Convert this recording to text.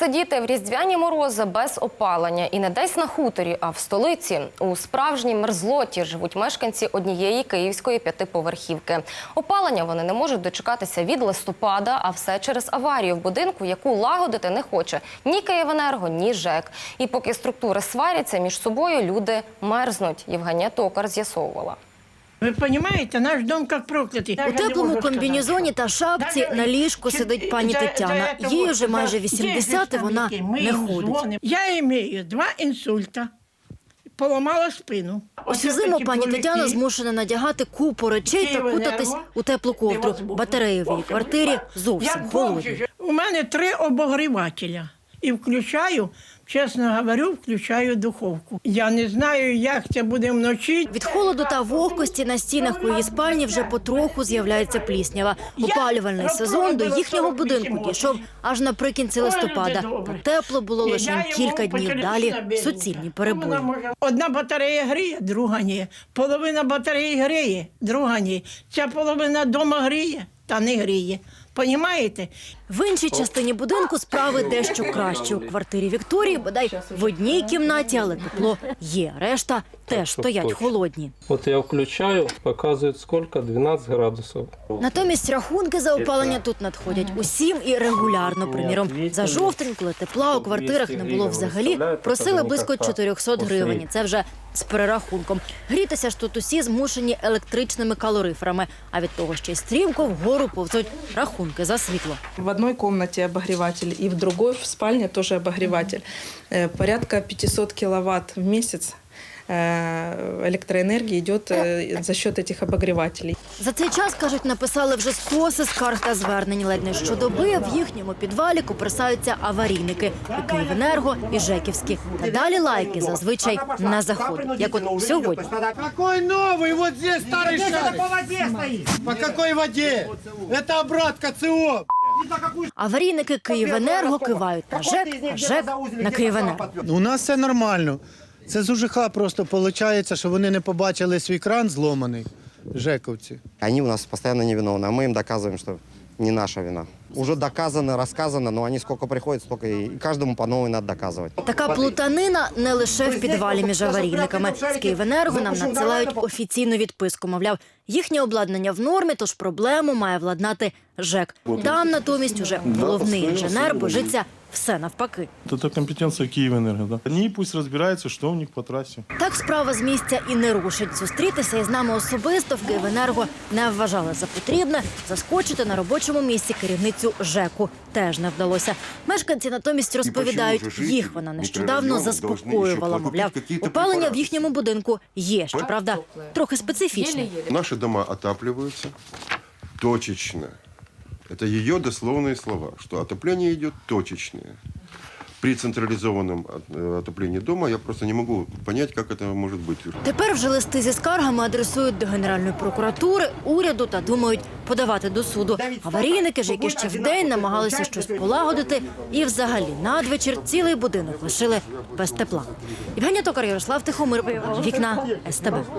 сидіти в різдвяні морози без опалення і не десь на хуторі, а в столиці. У справжній мерзлоті живуть мешканці однієї київської п'ятиповерхівки. Опалення вони не можуть дочекатися від листопада, а все через аварію в будинку, яку лагодити не хоче ні Київенерго, ні ЖЕК. І поки структури сваряться між собою, люди мерзнуть. Євгенія Токар з'ясовувала. Ви розумієте, наш дом як проклятий. У теплому комбінезоні та шапці на ліжку сидить пані Тетяна. Їй вже майже 80, і вона не ходить. Я маю два інсульта, поламала спину. Усю зиму пані Тетяна змушена надягати купу речей та кутатись у теплу ковдру. Батареї в її квартирі зовсім холодні. У мене три обогрівателя. І включаю, чесно говорю, включаю духовку. Я не знаю, як це буде вночі. Від холоду та вогкості на стінах у її спальні вже потроху з'являється пліснява. Опалювальний сезон до їхнього будинку дійшов аж наприкінці листопада. Та тепло було лише кілька днів далі. Суцільні перебої. Одна батарея гріє, друга ні. Половина батареї гріє, друга ні. Ця половина дома гріє, та не гріє. Понімаєте? В іншій частині будинку справи дещо краще. У квартирі Вікторії бодай в одній кімнаті, але тепло є. Решта теж стоять холодні. Вот я включаю, показывает сколько? 12 градусов. Натомість рахунки за опалення тут надходять усім і регулярно. Приміром, за жовтень, коли тепла у квартирах не було взагалі, просили близько 400 гривень. Це вже з перерахунком. Грітися ж тут усі змушені електричними калориферами. А від того ще й стрімко вгору повзуть рахунки за світло. В одной комнате обогреватель и в другой в спальне тоже обогреватель. Э, Порядка 500 киловатт в месяц э, электроэнергии идет э, за счет этих обогревателей. За цей час, кажуть, написали вже скоси скарг та звернень. Ледь не щодоби в їхньому підвалі купресаються аварійники і Київенерго, і Жеківські. Та далі лайки зазвичай не заходять, як от сьогодні. Какой новый? Вот здесь старый шарик. по воде стоит. По какой воде? Это обратка ЦО. Аварійники Київенерго кивають на ЖЕК, а ЖЕК на Київенерго. У нас все нормально. Це з УЖХ просто виходить, що вони не побачили свій кран зломаний, жековці. Они у нас постоянно невиновны, а мы им доказываем, что не наша вина. Уже доказано, рассказано, но они сколько приходят, столько и и каждому по новой надо доказывать. Така плутанина не лише в підвалі між аварійниками. З Київенерго нам надсилають офіційну відписку. Мовляв, їхнє обладнання в нормі, тож проблему має владнати ЖЕК. Там натомість уже головний інженер божиться все навпаки. Это компетенция Киевэнерго, да. Они пусть разбираются, что у них по трассе. Так справа з місця і не рушить. Зустрітися із нами особисто в Київенерго не вважали за потрібне. Заскочити на робочому місці керівницю ЖЕКу теж не вдалося. Мешканці натомість розповідають, їх вона нещодавно заспокоювала. Мовляв, опалення в їхньому будинку є, щоправда, трохи специфічне. Наши дома отапливаются точечно. Это ее дословные слова, что отопление идет точечное. При централизованном э, отоплении дома я просто не могу понять, как это может быть. Тепер вже листи зі скаргами адресують до Генеральної прокуратури, уряду та думають подавати до суду. Аварійники ж, які ще вдень намагалися щось полагодити, і взагалі надвечір цілий будинок лишили без тепла. Євгенія Токар, Ярослав Тихомир, вікна СТБ.